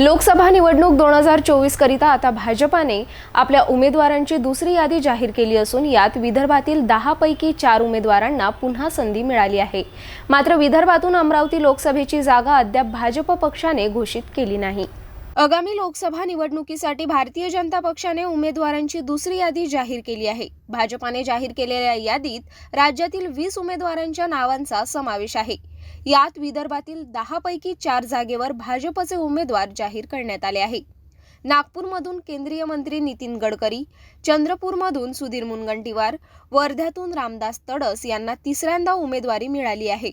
लोकसभा निवडणूक दोन हजार चोवीस करिता आता भाजपाने आपल्या उमेदवारांची दुसरी यादी जाहीर केली असून यात विदर्भातील दहा पैकी चार उमेदवारांना पुन्हा संधी मिळाली आहे. मात्र विदर्भातून अमरावती लोकसभेची जागा अद्याप भाजप पक्षाने घोषित केली नाही. आगामी लोकसभा निवडणुकीसाठी भारतीय जनता पक्षाने उमेदवारांची दुसरी यादी जाहीर केली आहे. भाजपाने जाहीर केलेल्या यादीत राज्यातील वीस उमेदवारांच्या नावांचा समावेश आहे. यात विदर्भातील दहापैकी चार जागेवर भाजपचे उमेदवार जाहीर करण्यात आले आहे. नागपूरमधून केंद्रीय मंत्री नितीन गडकरी चंद्रपूरमधून सुधीर मुनगंटीवार वर्ध्यातून रामदास तडस यांना तिसऱ्यांदा उमेदवारी मिळाली आहे.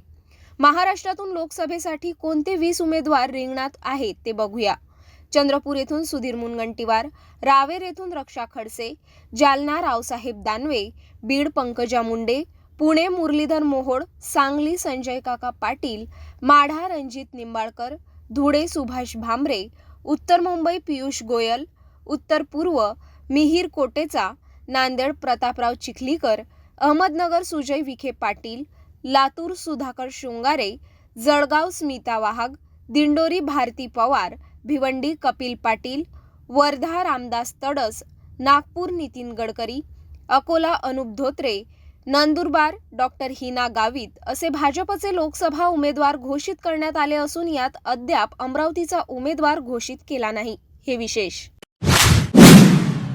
महाराष्ट्रातून लोकसभेसाठी कोणते वीस उमेदवार रिंगणात आहेत ते बघूया. चंद्रपूर येथून सुधीर मुनगंटीवार रावेर येथून रक्षा खडसे जालना रावसाहेब दानवे बीड पंकजा मुंडे पुणे मुरलीधर मोहोळ सांगली संजय काका पाटील माढा रणजित निंबाळकर धुळे सुभाष भामरे उत्तर मुंबई पियुष गोयल उत्तर पूर्व मिहीर कोटेचा नांदेड प्रतापराव चिखलीकर अहमदनगर सुजय विखे पाटील लातूर सुधाकर शृंगारे जळगाव स्मिता वाहग दिंडोरी भारती पवार भिवंडी कपिल पाटील वर्धा रामदास तडस नागपूर नितीन गडकरी अकोला अनुप धोत्रे नंदुरबार डॉक्टर हिना गावित असे भाजपचे लोकसभा उमेदवार घोषित करण्यात आले असून यात अद्याप अमरावतीचा उमेदवार घोषित केला नाही. हे विशेष